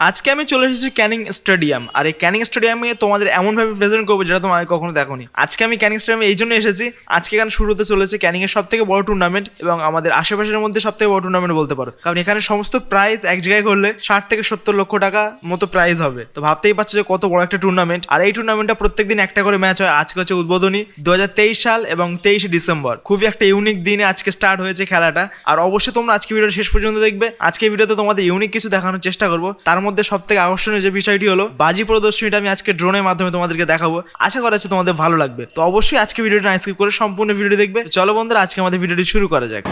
আজকে আমি চলে এসেছি ক্যানিং স্টেডিয়াম। আর এই ক্যানিং স্টেডিয়ামে তোমাদের এমনভাবে প্রেজেন্ট করব যেটা তোমার কখনো দেখোনি। আজকে আমি ক্যানিং স্টেডিয়ামে এই জন্য এসেছি, আজকে এখানে শুরু হতে চলেছে ক্যানিং এর সব থেকে বড় টুর্নামেন্ট এবং আমাদের আশেপাশের মধ্যে সব থেকে বড় টুর্নামেন্ট বলতে পারো। কারণ এখানে সমস্ত প্রাইজ এক জায়গায় করলে ষাট থেকে সত্তর লক্ষ টাকা মতো প্রাইজ হবে। তো ভাবতেই পারছ যে কত বড় একটা টুর্নামেন্ট আর এই টুর্নামেন্টটা প্রত্যেকদিন একটা করে ম্যাচ হয়। আজকে হচ্ছে উদ্বোধনী দু হাজার তেইশ সাল এবং তেইশে ডিসেম্বর। খুবই একটা ইউনিক দিনে আজকে স্টার্ট হয়েছে খেলাটা। আর অবশ্যই তোমরা আজকে ভিডিও শেষ পর্যন্ত দেখবে। আজকে ভিডিওতে তোমাদের ইউনিক কিছু দেখানোর চেষ্টা করব। তার মধ্যে সব থেকে আকর্ষণীয় যে বিষয়টি হলো বাজি প্রদর্শনীটা আমি আজকে ড্রোনের মাধ্যমে তোমাদেরকে দেখাবো। আশা করা হচ্ছে তোমাদের ভালো লাগবে। তো অবশ্যই আজকে ভিডিওটা স্কিপ করে সম্পূর্ণ ভিডিও দেখবে। চলো বন্ধুরা, আজকে আমাদের ভিডিওটি শুরু করা যাক।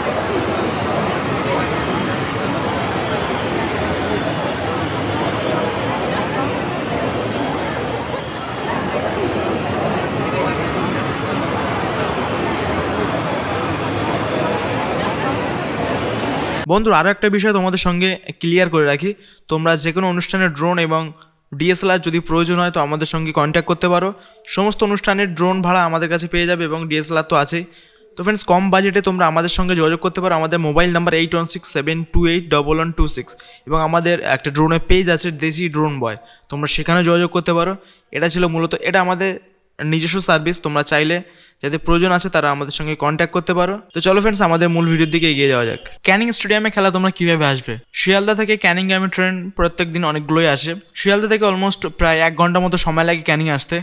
বন্ধু আরও একটা বিষয় তোমাদের সঙ্গে ক্লিয়ার করে রাখি। তোমরা যে কোনো অনুষ্ঠানের ড্রোন এবং ডিএসএলআর যদি প্রয়োজন হয়, তো আমাদের সঙ্গে কন্ট্যাক্ট করতে পারো। সমস্ত অনুষ্ঠানের ড্রোন ভাড়া আমাদের কাছে পেয়ে যাবে এবং ডিএসএলআর তো আছেই। তো ফ্রেন্ডস কম বাজেটে তোমরা আমাদের সঙ্গে যোগাযোগ করতে পারো। আমাদের mobile number eight one six seven two eight double one two six এবং আমাদের একটা ড্রোনের পেজ আছে, দেশি ড্রোন বয় তোমরা সেখানে যোগাযোগ করতে পারো। এটা ছিল মূলত, এটা আমাদের নিজস্ব সার্ভিস তোমরা চাইলে যাদের প্রয়োজন আছে তারা আমাদের সঙ্গে কন্ট্যাক্ট করতে পারো। তো চলো ফ্রেন্ডস আমাদের মূল ভিডিওর দিকে এগিয়ে যাওয়া যাক। ক্যানিং স্টেডিয়ামে খেলা তোমরা কীভাবে আসবে? শিয়ালদা থেকে ক্যানিং গ্যামে ট্রেন প্রত্যেক দিন অনেকগুলোই আসে। শিয়ালদা থেকে অলমোস্ট প্রায় এক ঘণ্টা মতো সময় লাগে ক্যানিং আসতে।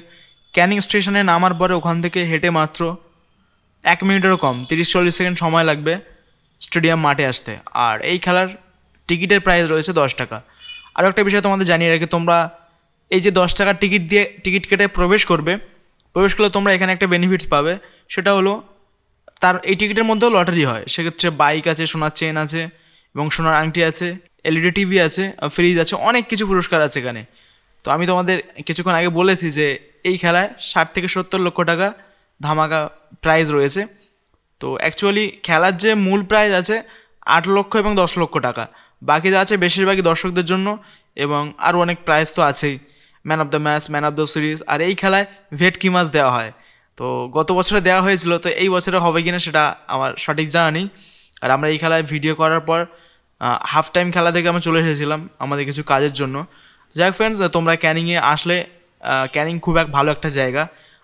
ক্যানিং স্টেশনে নামার পরে ওখান থেকে হেঁটে মাত্র এক মিনিটেরও কম, তিরিশ চল্লিশ সেকেন্ড সময় লাগবে স্টেডিয়াম মাঠে আসতে। আর এই খেলার টিকিটের প্রাইস রয়েছে দশ টাকা। আরও একটা বিষয় তোমাদের জানিয়ে রাখি, তোমরা এই যে দশ টাকার টিকিট দিয়ে, টিকিট কেটে প্রবেশ করবে প্রবেশ করলে তোমরা এখানে একটা বেনিফিটস পাবে। সেটা হলো, তার এই টিকিটের মধ্যেও লটারি হয়। সেক্ষেত্রে বাইক আছে, সোনার চেন আছে এবং সোনার আংটি আছে এলইডি টিভি আছে ফ্রিজ আছে, অনেক কিছু পুরস্কার আছে এখানে। তো আমি তোমাদের কিছুক্ষণ আগে বলেছি যে এই খেলায় ষাট থেকে সত্তর লক্ষ টাকা ধামাকা প্রাইজ রয়েছে। তো অ্যাকচুয়ালি খেলার যে মূল প্রাইজ আছে, আট লক্ষ এবং দশ লক্ষ টাকা। বাকি যা আছে বেশিরভাগই দর্শকদের জন্য এবং আরও অনেক প্রাইজ তো আছেই। Man of the match man of the series আর এই খেলায় ভেটকি মাছ দেওয়া হয়। তো গত বছরে দেওয়া হয়েছিল, তো এই বছরে হবে কিনা সেটা আমার সঠিক জানা নেই। আর আমরা এই খেলায় ভিডিও করার পর হাফ টাইম খেলা থেকে আমরা চলে এসেছিলাম আমাদের কিছু কাজের জন্য। যাই হোক ফ্রেন্ডস তোমরা ক্যানিংয়ে আসলে ক্যানিং খুব এক ভালো একটা জায়গা।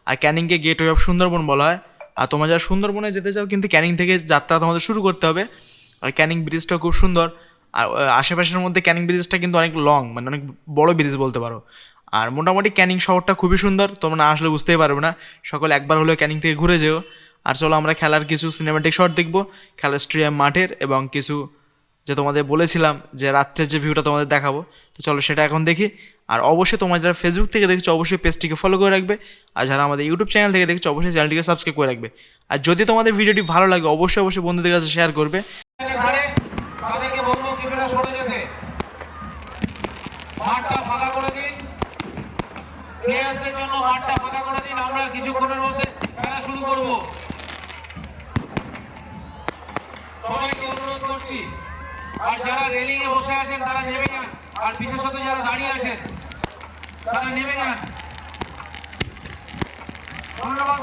আর ক্যানিংকে গেটওয়ে অফ সুন্দরবন বলা হয়। আর তোমরা যারা সুন্দরবনে যেতে চাও, কিন্তু ক্যানিং থেকে যাত্রা তোমাদের শুরু করতে হবে। আর ক্যানিং ব্রিজটা খুব সুন্দর। আর আশেপাশের মধ্যে ক্যানিং ব্রিজটা কিন্তু অনেক লং মানে অনেক বড় ব্রিজ বলতে পারো। আর মোটামুটি ক্যানিং শহরটা খুবই সুন্দর, তোমরা আসলে বুঝতেই পারবে না। সকলে একবার হলেও ক্যানিং থেকে ঘুরে যেও। আর চলো আমরা খেলার কিছু সিনেমাটিক শট দেখব, খেলার স্টেডিয়াম মাঠের এবং কিছু যে তোমাদের বলেছিলাম যে রাত্রের যে ভিউটা তোমাদের দেখাবো। তো চলো সেটা এখন দেখি। আর অবশ্যই তোমরা যারা ফেসবুক থেকে দেখছ, অবশ্যই পেজটিকে ফলো করে রাখবে। আর যারা আমাদের ইউটিউব চ্যানেল থেকে দেখছ, অবশ্যই চ্যানেলটিকে সাবস্ক্রাইব করে রাখবে। আর যদি তোমাদের ভিডিওটি ভালো লাগে, অবশ্যই অবশ্যই বন্ধুদের কাছে শেয়ার করবে। ফাঁকা করে দিন। প্লেয়ার্সদের জন্য মাঠটা ফাঁকা করে দিন, আমরা কিছুক্ষণের মধ্যে খেলা শুরু করব। সবাইকে অনুরোধ করছি, আর যারা রেলিং এ বসে আছেন, তারা নেমে যান আর বিশেষত যারা দাঁড়িয়ে আছেন, তারা নেমে যান ধন্যবাদ